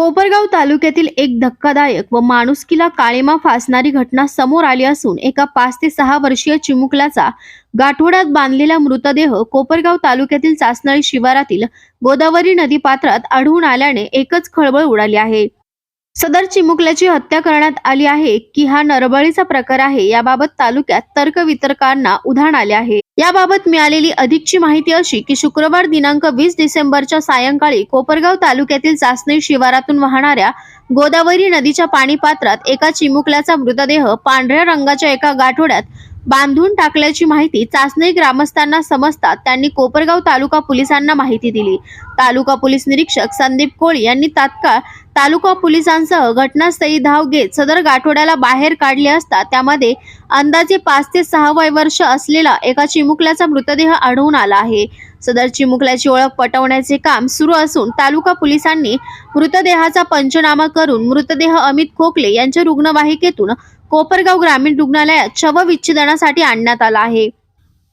कोपरगाव तालुक्यातील एक धक्कादायक व माणुसकीला काळीमा फासणारी घटना समोर आली असून एका पाच ते सहा वर्षीय चिमुकल्याचा गाठोड्यात बांधलेला मृतदेह कोपरगाव तालुक्यातील चासनळी शिवारातील गोदावरी नदी पात्रात आढळून आल्याने एकच खळबळ उडाली आहे. सदर चिमुकल्याची हत्या करण्यात आली आहे की हा नरबळीचा प्रकार आहे याबाबत तालुक्यात तर्कवितर्कांना उधाण आले आहे. याबाबत मिळालेली अधिकची माहिती अशी की शुक्रवार दिनांक वीस डिसेंबरच्या सायंकाळी कोपरगाव तालुक्यातील चाचणी शिवारातून वाहणाऱ्या गोदावरी नदीच्या पाणी पात्रात एका चिमुकल्याचा मृतदेह पांढऱ्या रंगाच्या एका गाठोड्यात बांधून टाकल्याची माहिती चाचणी ग्रामस्थांना समजतात त्यांनी कोपरगाव तालुका पोलिसांना माहिती दिली. तालुका पोलीस निरीक्षक संदीप कोळी यांनी तात्काळ तालुका पोलिसांसह घटनास्थळी धाव घेत सदर गाठोड्याला बाहेर काढले असता त्यामध्ये अंदाजे पाच ते सहा वय वर्ष असलेला एका चिमुकल्याचा मृतदेह आढळून आला आहे. सदर चिमुकल्याची ओळख पटवण्याचे काम सुरू असून तालुका पोलिसांनी मृतदेहाचा पंचनामा करून मृतदेह अमित खोकले यांच्या रुग्णवाहिकेतून कोपरगाव ग्रामीण रुग्णालयात शवविच्छेदनासाठी आणण्यात आला आहे.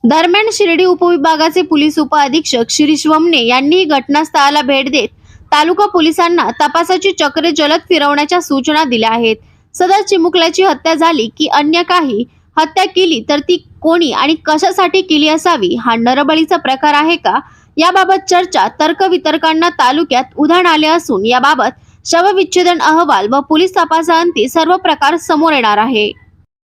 दरम्यान शिर्डी उपविभागाचे पोलीस उपअधीक्षक शिरीष वमने यांनी घटनास्थळाला भेट देत तालुका पोलिसांना तपासाची चक्रे जलद फिरवण्याच्या सूचना दिल्या आहेत. सदर चिमुकल्याची हत्या झाली की अन्य काही हत्या केली तर ती कोणी आणि कशासाठी केली असावी हा नरबळीचा प्रकार आहे का? याबाबत चर्चा तर्कवितर्कांना तालुक्यात उधाण आले असून याबाबत शवविच्छेदन अहवाल व पोलीस तपासाअंती सर्व प्रकार समोर येणार आहे.